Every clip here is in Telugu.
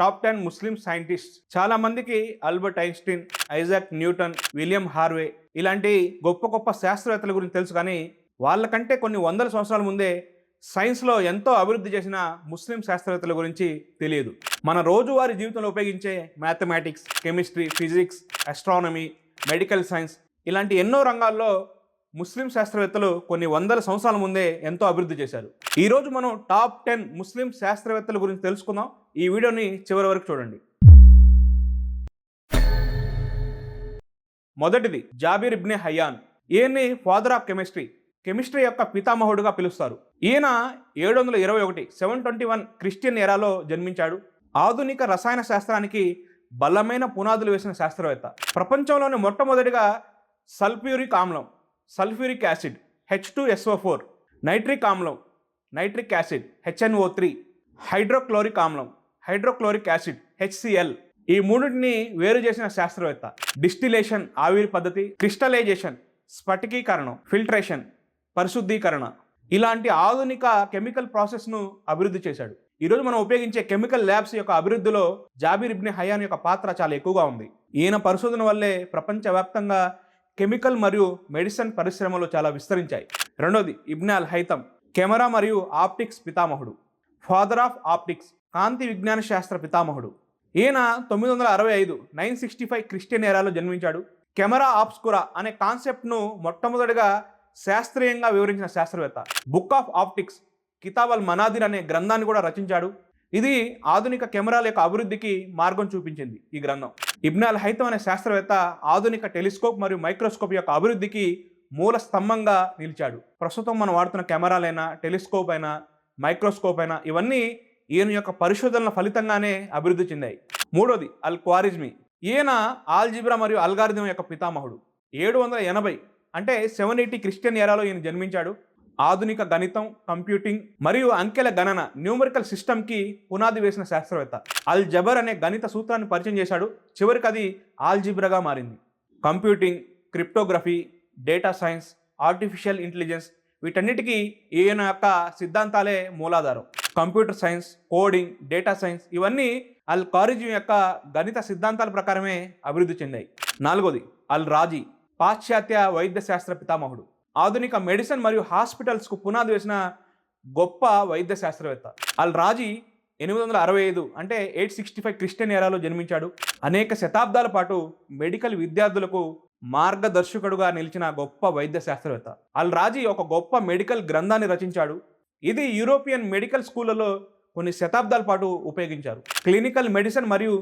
టాప్ టెన్ ముస్లిం సైంటిస్ట్. చాలా మందికి Albert Einstein Isaac Newton William Harvey ఇలాంటి గొప్ప గొప్ప శాస్త్రవేత్తల గురించి తెలుసు కానీ వాళ్ళకంటే కొన్ని వందల సంవత్సరాల ముందే సైన్స్లో ఎంతో అభివృద్ధి చేసిన ముస్లిం శాస్త్రవేత్తల గురించి తెలియదు. మన రోజువారీ జీవితంలో ఉపయోగించే mathematics chemistry physics astronomy medical science ఇలాంటి ఎన్నో రంగాల్లో ముస్లిం శాస్త్రవేత్తలు కొన్ని వందల సంవత్సరాల ముందే ఎంతో అభివృద్ధి చేశారు. ఈరోజు మనం టాప్ టెన్ ముస్లిం శాస్త్రవేత్తల గురించి తెలుసుకుందాం. ఈ వీడియోని చివరి వరకు చూడండి. మొదటిది జాబీర్ ఇబ్నే హయాన్. ఈయన్ని ఫాదర్ ఆఫ్ కెమిస్ట్రీ కెమిస్ట్రీ యొక్క పితామహుడుగా పిలుస్తారు. ఈయన ఏడు వందల ఇరవై ఒకటి సెవెన్ ట్వంటీ వన్ క్రిస్టియన్ ఎరాలో జన్మించాడు. ఆధునిక రసాయన శాస్త్రానికి బలమైన పునాదులు వేసిన శాస్త్రవేత్త. ప్రపంచంలోని మొట్టమొదటిగా సల్ఫ్యూరిక్ ఆమ్లం sulphuric acid H two SO four nitric ఆమ్లం nitric acid HNO three hydrochloric ఆమ్లం హైడ్రోక్లోరిక్ యాసిడ్ హెచ్సిఎల్ ఈ మూడింటిని వేరు చేసిన శాస్త్రవేత్త డిస్టిలేషన్ ఆవిరి పద్ధతి క్రిస్టలైజేషన్ స్ఫటికీకరణం ఫిల్ట్రేషన్ పరిశుద్ధీకరణ. ఇలాంటి ఆధునిక కెమికల్ ప్రాసెస్ను అభివృద్ధి చేశాడు. ఈరోజు మనం ఉపయోగించే కెమికల్ ల్యాబ్స్ యొక్క అభివృద్ధిలో జాబిర్ ఇబ్ని హయాన్ యొక్క పాత్ర చాలా ఎక్కువగా ఉంది. ఈయన పరిశోధన వల్లే ప్రపంచవ్యాప్తంగా కెమికల్ మరియు మెడిసిన్ పరిశ్రమలు చాలా విస్తరించాయి. రెండోది Ibn al Haytham Haytham camera మరియు ఆప్టిక్స్ పితామహుడు. ఫాదర్ ఆఫ్ ఆప్టిక్స్ కాంతి విజ్ఞాన శాస్త్ర పితామహుడు. ఈయన తొమ్మిది వందల అరవై ఐదు నైన్ సిక్స్టీ ఫైవ్ క్రిస్టియన్ ఏరాలో జన్మించాడు. కెమెరా ఆప్స్కురా అనే కాన్సెప్ట్ను మొట్టమొదటిగా శాస్త్రీయంగా వివరించిన శాస్త్రవేత్త. బుక్ ఆఫ్ ఆప్టిక్స్ కితాబ్ అల్ మనాదిర్ అనే గ్రంథాన్ని కూడా రచించాడు. ఇది ఆధునిక కెమెరాల యొక్క అభివృద్ధికి మార్గం చూపించింది ఈ గ్రంథం. ఇబ్నాల్ హైతం అనే శాస్త్రవేత్త ఆధునిక టెలిస్కోప్ మరియు మైక్రోస్కోప్ యొక్క అభివృద్ధికి మూల స్తంభంగా నిలిచాడు. ప్రస్తుతం మనం వాడుతున్న కెమెరాలైనా టెలిస్కోప్ అయినా మైక్రోస్కోప్ అయినా ఇవన్నీ ఈయన యొక్క పరిశోధనల ఫలితంగానే అభివృద్ధి చెందాయి. మూడోది అల్ క్వారిజ్మి. ఈయన ఆల్జిబ్రా మరియు అల్గారిథం యొక్క పితామహుడు. ఏడు వందల ఎనభై అంటే సెవెన్ ఎయిటీ క్రిస్టియన్ ఎరాలో ఈయన జన్మించాడు. ఆధునిక గణితం కంప్యూటింగ్ మరియు అంకెల గణన న్యూమరికల్ సిస్టమ్కి పునాది వేసిన శాస్త్రవేత్త. అల్ జబర్ అనే గణిత సూత్రాన్ని పరిచయం చేశాడు. చివరికి అది ఆల్జిబ్రగా మారింది. Computing cryptography data science artificial intelligence వీటన్నిటికీ ఈయన యొక్క సిద్ధాంతాలే మూలాధారం. Computer science coding data science ఇవన్నీ అల్ కారిజిం యొక్క గణిత సిద్ధాంతాల ప్రకారమే అభివృద్ధి చెందాయి. నాలుగోది అల్ రాజీ పాశ్చాత్య వైద్య శాస్త్ర పితామహుడు. ఆధునిక మెడిసిన్ మరియు హాస్పిటల్స్కు పునాది వేసిన గొప్ప వైద్య శాస్త్రవేత్త. అల్ రాజీ ఎనిమిది వందల అరవై ఐదు అంటే ఎయిట్ సిక్స్టీ ఫైవ్ క్రిస్టియన్ ఏరాలో జన్మించాడు. అనేక శతాబ్దాల పాటు మెడికల్ విద్యార్థులకు మార్గదర్శకుడుగా నిలిచిన గొప్ప వైద్య శాస్త్రవేత్త. అల్ రాజీ ఒక గొప్ప మెడికల్ గ్రంథాన్ని రచించాడు. ఇది యూరోపియన్ మెడికల్ స్కూళ్ళలో కొన్ని శతాబ్దాల పాటు ఉపయోగించారు. క్లినికల్ మెడిసిన్ మరియు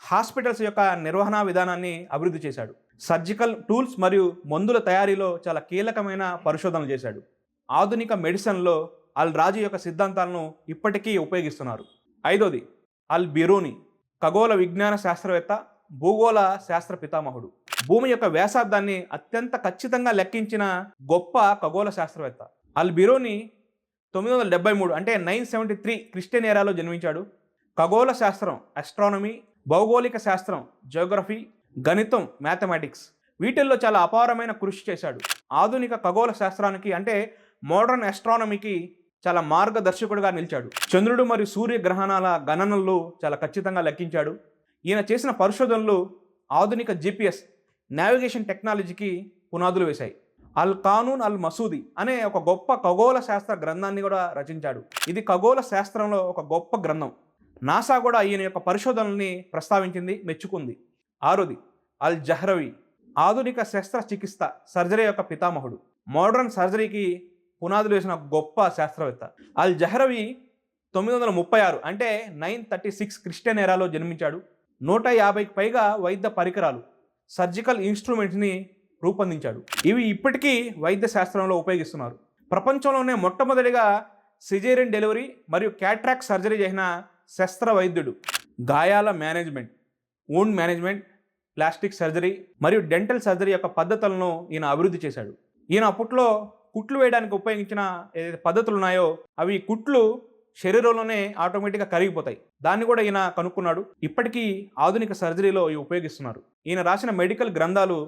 హాస్పిటల్స్ యొక్క నిర్వహణ విధానాన్ని అభివృద్ధి చేశాడు. సర్జికల్ టూల్స్ మరియు మందుల తయారీలో చాలా కీలకమైన పరిశోధనలు చేశాడు. ఆధునిక మెడిసిన్లో అల్ రాజీ యొక్క సిద్ధాంతాలను ఇప్పటికీ ఉపయోగిస్తున్నారు. ఐదోది అల్ బిరూని ఖగోళ విజ్ఞాన శాస్త్రవేత్త భూగోళ శాస్త్ర పితామహుడు. భూమి యొక్క వ్యాసార్థాన్ని అత్యంత ఖచ్చితంగా లెక్కించిన గొప్ప ఖగోళ శాస్త్రవేత్త. అల్ బిరోని తొమ్మిది వందల డెబ్బై మూడు అంటే నైన్ సెవెంటీ త్రీ క్రిస్టియన్ ఏరాలో జన్మించాడు. ఖగోళ శాస్త్రం ఆస్ట్రానమీ భౌగోళిక శాస్త్రం జియోగ్రఫీ గణితం మ్యాథమెటిక్స్ వీటిల్లో చాలా అపారమైన కృషి చేశాడు. ఆధునిక ఖగోళ శాస్త్రానికి అంటే మోడర్న్ ఆస్ట్రానమీకి చాలా మార్గదర్శకుడుగా నిలిచాడు. చంద్రుడు మరియు సూర్య గ్రహణాల గణనలు చాలా ఖచ్చితంగా లెక్కించాడు. ఈయన చేసిన పరిశోధనలు ఆధునిక జిపిఎస్ నావిగేషన్ టెక్నాలజీకి పునాదులు వేశాయి. అల్ కానూన్ అల్ మసూది అనే ఒక గొప్ప ఖగోళ శాస్త్ర గ్రంథాన్ని కూడా రచించాడు. ఇది ఖగోళ శాస్త్రంలో ఒక గొప్ప గ్రంథం. నాసా కూడా ఈయన యొక్క పరిశోధనల్ని ప్రస్తావించింది మెచ్చుకుంది. ఆరుది అల్ జహ్రవి ఆధునిక శస్త్రచికిత్స సర్జరీ యొక్క పితామహుడు. మోడర్న్ సర్జరీకి పునాదులు వేసిన గొప్ప శాస్త్రవేత్త. అల్ జహ్రవి తొమ్మిది వందల ముప్పై ఆరు అంటే నైన్ థర్టీ సిక్స్ క్రిస్టియన్ ఎరాలో జన్మించాడు. నూట యాభైకి పైగా వైద్య పరికరాలు సర్జికల్ ఇన్స్ట్రుమెంట్స్ని రూపొందించాడు. ఇవి ఇప్పటికీ వైద్య శాస్త్రంలో ఉపయోగిస్తున్నారు. ప్రపంచంలోనే మొట్టమొదటిగా సిజేరియన్ డెలివరీ మరియు క్యాట్రాక్ సర్జరీ చేసిన శస్త్ర వైద్యుడు గాయాల management wound management plastic surgery మరియు డెంటల్ సర్జరీ యొక్క పద్ధతులను ఈయన అభివృద్ధి చేశాడు. ఈయన అప్పట్లో కుట్లు వేయడానికి ఉపయోగించిన ఏదైతే పద్ధతులు ఉన్నాయో అవి కుట్లు శరీరంలోనే ఆటోమేటిక్గా కరిగిపోతాయి. దాన్ని కూడా ఈయన కనుక్కున్నాడు. ఇప్పటికీ ఆధునిక సర్జరీలో ఇవి ఉపయోగిస్తున్నారు. ఈయన రాసిన మెడికల్ గ్రంథాలు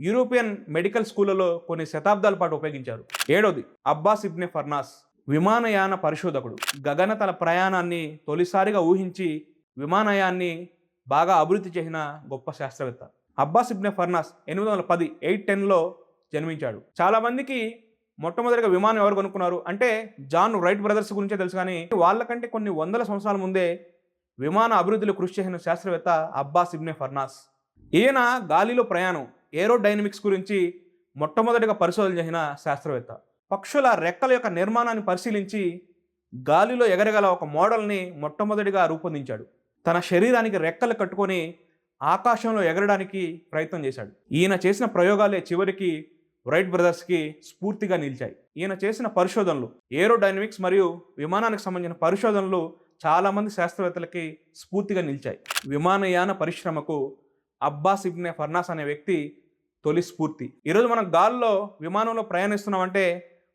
యూరోపియన్ మెడికల్ స్కూళ్ళలో కొన్ని శతాబ్దాల పాటు ఉపయోగించారు. ఏడోది అబ్బాస్ ఇబ్నే ఫర్నాస్. విమానయాన పరిశోధకుడు. గగనతల ప్రయాణాన్ని తొలిసారిగా ఊహించి విమానయాన్ని బాగా అభివృద్ధి చేసిన గొప్ప శాస్త్రవేత్త. అబ్బాస్ ఇబ్నె ఫర్నాస్ ఎనిమిది వందల పది ఎయిట్ టెన్లో జన్మించాడు. చాలామందికి మొట్టమొదటిగా విమానం ఎవరు కొనుక్కున్నారు అంటే జాన్ రైట్ బ్రదర్స్ గురించే తెలుసు కానీ వాళ్ళకంటే కొన్ని వందల సంవత్సరాల ముందే విమాన అభివృద్ధిలో కృషి చేసిన శాస్త్రవేత్త అబ్బాస్ ఇబ్నె ఫర్నాస్. ఈయన గాలిలో ప్రయాణం ఏరోడైనమిక్స్ గురించి మొట్టమొదటిగా పరిశోధన చేసిన శాస్త్రవేత్త. పక్షుల రెక్కల యొక్క నిర్మాణాన్ని పరిశీలించి గాలిలో ఎగరగల ఒక మోడల్ని మొట్టమొదటిగా రూపొందించాడు. తన శరీరానికి రెక్కలు కట్టుకొని ఆకాశంలో ఎగరడానికి ప్రయత్నం చేశాడు. ఈయన చేసిన ప్రయోగాలే చివరికి రైట్ బ్రదర్స్కి స్ఫూర్తిగా నిలిచాయి. ఈయన చేసిన పరిశోధనలు ఏరోడైనమిక్స్ మరియు విమానానికి సంబంధించిన పరిశోధనలు చాలామంది శాస్త్రవేత్తలకి స్ఫూర్తిగా నిలిచాయి. విమానయాన పరిశ్రమకు అబ్బాస్ ఇబ్నే ఫర్నాస్ అనే వ్యక్తి తొలి స్ఫూర్తి. ఈరోజు మనం గాల్లో విమానంలో ప్రయాణిస్తున్నామంటే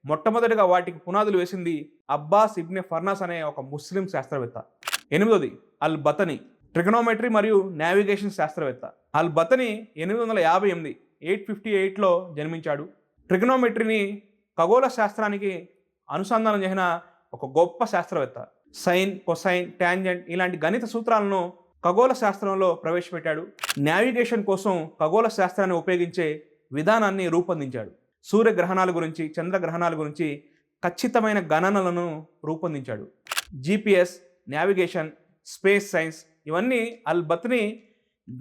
మొట్టమొదటిగా వాటికి పునాదులు వేసింది అబ్బాస్ ఇబ్నె ఫర్నాస్ అనే ఒక ముస్లిం శాస్త్రవేత్త. ఎనిమిదోది అల్ బతని ట్రిగనోమెట్రీ మరియు నావిగేషన్ శాస్త్రవేత్త. అల్ బతని ఎనిమిది వందల యాభై ఎనిమిది ఎయిట్ ఫిఫ్టీ ఎయిట్లో జన్మించాడు. ట్రిగనోమెట్రీని ఖగోళ శాస్త్రానికి అనుసంధానం చేసిన ఒక గొప్ప శాస్త్రవేత్త. సైన్ కొసైన్ ట్యాంజెంట్ ఇలాంటి గణిత సూత్రాలను ఖగోళ శాస్త్రంలో ప్రవేశపెట్టాడు. నావిగేషన్ కోసం ఖగోళ శాస్త్రాన్ని ఉపయోగించే విధానాన్ని రూపొందించాడు. సూర్యగ్రహణాల గురించి చంద్రగ్రహణాల గురించి ఖచ్చితమైన గణనలను రూపొందించాడు. జీపీఎస్ నావిగేషన్ స్పేస్ సైన్స్ ఇవన్నీ అల్ బత్ని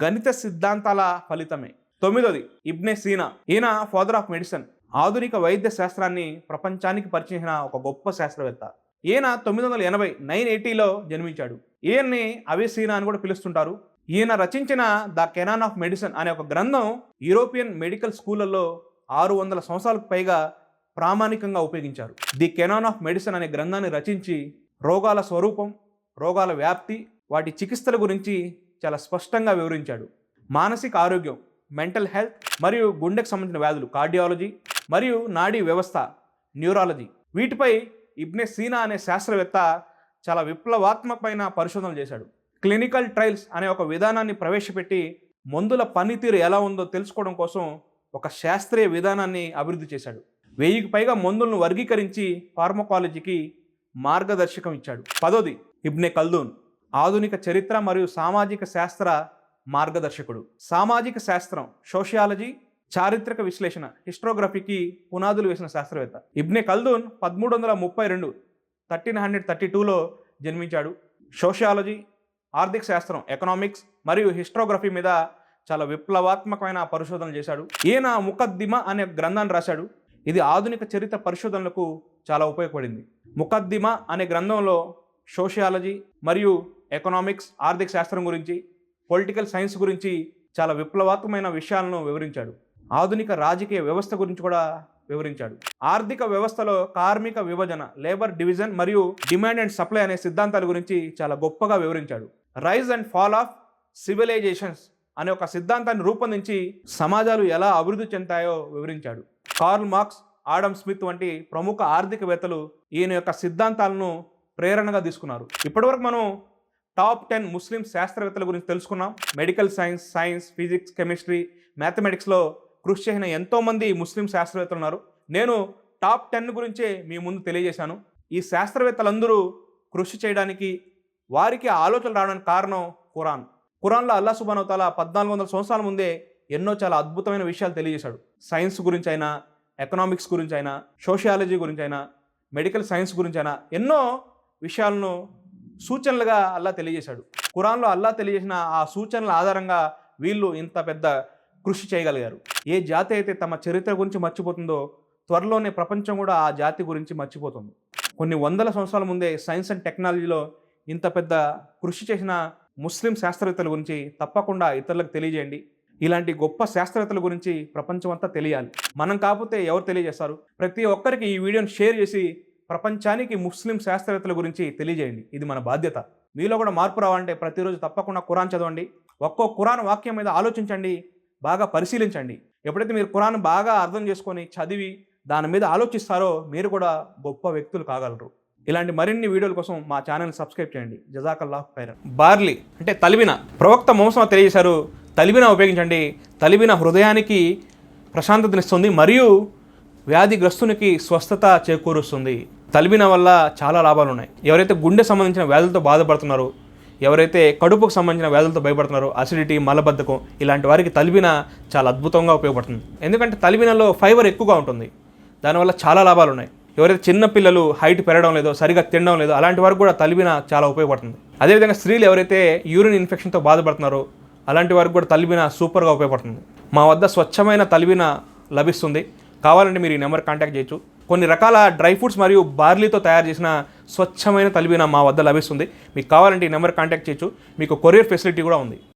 గణిత సిద్ధాంతాల ఫలితమే. తొమ్మిదోది ఇబ్నే సీనా. ఈయన ఫాదర్ ఆఫ్ మెడిసిన్ ఆధునిక వైద్య శాస్త్రాన్ని ప్రపంచానికి పరిచయించిన ఒక గొప్ప శాస్త్రవేత్త. ఈయన తొమ్మిది వందల ఎనభై నైన్ ఎయిటీలో జన్మించాడు. ఈయన్ని అవిసీనా అని కూడా పిలుస్తుంటారు. ఈయన రచించిన ద కెనాన్ ఆఫ్ మెడిసిన్ అనే ఒక గ్రంథం యూరోపియన్ మెడికల్ స్కూళ్ళల్లో ఆరు వందల సంవత్సరాలకు పైగా ప్రామాణికంగా ఉపయోగించారు. ది కెనాన్ ఆఫ్ మెడిసిన్ అనే గ్రంథాన్ని రచించి రోగాల స్వరూపం రోగాల వ్యాప్తి వాటి చికిత్సల గురించి చాలా స్పష్టంగా వివరించాడు. మానసిక ఆరోగ్యం మెంటల్ హెల్త్ మరియు గుండెకు సంబంధించిన వ్యాధులు కార్డియాలజీ మరియు నాడీ వ్యవస్థ న్యూరాలజీ వీటిపై ఇబ్నె సీనా అనే శాస్త్రవేత్త చాలా విప్లవాత్మకమైన పరిశోధనలు చేశాడు. క్లినికల్ ట్రయల్స్ అనే ఒక విధానాన్ని ప్రవేశపెట్టి మందుల పనితీరు ఎలా ఉందో తెలుసుకోవడం కోసం ఒక శాస్త్రీయ విధానాన్ని అభివృద్ధి చేశాడు. వెయ్యికి పైగా మందులను వర్గీకరించి ఫార్మకాలజీకి మార్గదర్శకం ఇచ్చాడు. పదోది ఇబ్నే కల్దూన్. ఆధునిక చరిత్ర మరియు సామాజిక శాస్త్ర మార్గదర్శకుడు. సామాజిక శాస్త్రం సోషియాలజీ చారిత్రక విశ్లేషణ హిస్ట్రోగ్రఫీకి పునాదులు వేసిన శాస్త్రవేత్త. ఇబ్నే కల్దూన్ పదమూడు వందల ముప్పై రెండు థర్టీన్ హండ్రెడ్ థర్టీ టూలో జన్మించాడు. సోషియాలజీ ఆర్థిక శాస్త్రం ఎకనామిక్స్ మరియు హిస్ట్రోగ్రఫీ మీద చాలా విప్లవాత్మకమైన పరిశోధనలు చేశాడు. ఈయన ముఖద్దిమ అనే గ్రంథాన్ని రాశాడు. ఇది ఆధునిక చరిత్ర పరిశోధనలకు చాలా ఉపయోగపడింది. ముఖద్దిమ అనే గ్రంథంలో సోషియాలజీ మరియు ఎకనామిక్స్ ఆర్థిక శాస్త్రం గురించి పొలిటికల్ సైన్స్ గురించి చాలా విప్లవాత్మకమైన విషయాలను వివరించాడు. ఆధునిక రాజకీయ వ్యవస్థ గురించి కూడా వివరించాడు. ఆర్థిక వ్యవస్థలో కార్మిక విభజన లేబర్ డివిజన్ మరియు డిమాండ్ అండ్ సప్లై అనే సిద్ధాంతాల గురించి చాలా గొప్పగా వివరించాడు. Rise and fall of civilisations అనే ఒక సిద్ధాంతాన్ని రూపొందించి సమాజాలు ఎలా అభివృద్ధి చెందాయో వివరించాడు. కార్ల్ మార్క్స్ ఆడమ్ స్మిత్ వంటి ప్రముఖ ఆర్థికవేత్తలు ఈయన యొక్క సిద్ధాంతాలను ప్రేరణగా తీసుకున్నారు. ఇప్పటివరకు మనం టాప్ టెన్ ముస్లిం శాస్త్రవేత్తల గురించి తెలుసుకున్నాం. Medical science science physics chemistry మ్యాథమెటిక్స్లో కృషి చేసిన ఎంతోమంది ముస్లిం శాస్త్రవేత్తలు ఉన్నారు. నేను టాప్ టెన్ గురించే మీ ముందు తెలియజేశాను. ఈ శాస్త్రవేత్తలందరూ కృషి చేయడానికి వారికి ఆలోచనలు రావడానికి కారణం ఖురాన్. ఖురాన్లో అల్లా సుబానవతాల పద్నాలుగు వందల సంవత్సరాల ముందే ఎన్నో చాలా అద్భుతమైన విషయాలు తెలియజేశాడు. సైన్స్ గురించి అయినా ఎకనామిక్స్ గురించి అయినా సోషియాలజీ గురించి అయినా మెడికల్ సైన్స్ గురించి అయినా ఎన్నో విషయాలను సూచనలుగా అల్లా తెలియజేశాడు. ఖురాన్లో అల్లా తెలియజేసిన ఆ సూచనల ఆధారంగా వీళ్ళు ఇంత పెద్ద కృషి చేయగలిగారు. ఏ జాతి అయితే తమ చరిత్ర గురించి మర్చిపోతుందో త్వరలోనే ప్రపంచం కూడా ఆ జాతి గురించి మర్చిపోతుంది. కొన్ని వందల సంవత్సరాల ముందే సైన్స్ అండ్ టెక్నాలజీలో ఇంత పెద్ద కృషి చేసిన ముస్లిం శాస్త్రవేత్తల గురించి తప్పకుండా ఇతరులకు తెలియజేయండి. ఇలాంటి గొప్ప శాస్త్రవేత్తల గురించి ప్రపంచం అంతా తెలియాలి. మనం కాకపోతే ఎవరు తెలియజేస్తారు? ప్రతి ఒక్కరికి ఈ వీడియోని షేర్ చేసి ప్రపంచానికి ముస్లిం శాస్త్రవేత్తల గురించి తెలియజేయండి. ఇది మన బాధ్యత. మీలో కూడా మార్పు రావాలంటే ప్రతిరోజు తప్పకుండా కురాన్ చదవండి. ఒక్కో ఖురాన్ వాక్యం మీద ఆలోచించండి. బాగా పరిశీలించండి. ఎప్పుడైతే మీరు కురాన్ బాగా అర్థం చేసుకొని చదివి దాని మీద ఆలోచిస్తారో మీరు కూడా గొప్ప వ్యక్తులు కాగలరు. ఇలాంటి మరిన్ని వీడియోల కోసం మా ఛానల్ సబ్స్క్రైబ్ చేయండి. జజాకల్లా ఖైరన్. బార్లీ అంటే తలిబిన ప్రవక్త మోసం తెలియజేశారు తలిబిన ఉపయోగించండి. తలిబిన హృదయానికి ప్రశాంతతనిస్తుంది మరియు వ్యాధిగ్రస్తునికి స్వస్థత చేకూరుస్తుంది. తలిబిన వల్ల చాలా లాభాలు ఉన్నాయి. ఎవరైతే గుండె సంబంధించిన వ్యాధులతో బాధపడుతున్నారో ఎవరైతే కడుపుకు సంబంధించిన వ్యాధులతో భయపడుతున్నారో అసిడిటీ మలబద్ధకం ఇలాంటి వారికి తలిబిన చాలా అద్భుతంగా ఉపయోగపడుతుంది. ఎందుకంటే తలిబినలో ఫైబర్ ఎక్కువగా ఉంటుంది. దానివల్ల చాలా లాభాలు ఉన్నాయి. ఎవరైతే చిన్న పిల్లలు హైట్ పెరగడం లేదో సరిగా తినడం లేదో అలాంటి వారికి కూడా తలిబిన చాలా ఉపయోగపడుతుంది. అదేవిధంగా స్త్రీలు ఎవరైతే యూరిన్ ఇన్ఫెక్షన్తో బాధపడుతున్నారో అలాంటి వారికి కూడా తలిబిన సూపర్గా ఉపయోగపడుతుంది. మా వద్ద స్వచ్ఛమైన తలిబిన లభిస్తుంది. కావాలంటే మీరు ఈ నెంబర్ కాంటాక్ట్ చేయొచ్చు. కొన్ని రకాల డ్రై ఫ్రూట్స్ మరియు బార్లీతో తయారు చేసిన స్వచ్ఛమైన తలిబిన మా వద్ద లభిస్తుంది. మీకు కావాలంటే ఈ నెంబర్ కాంటాక్ట్ చేయొచ్చు. మీకు కొరియర్ ఫెసిలిటీ కూడా ఉంది.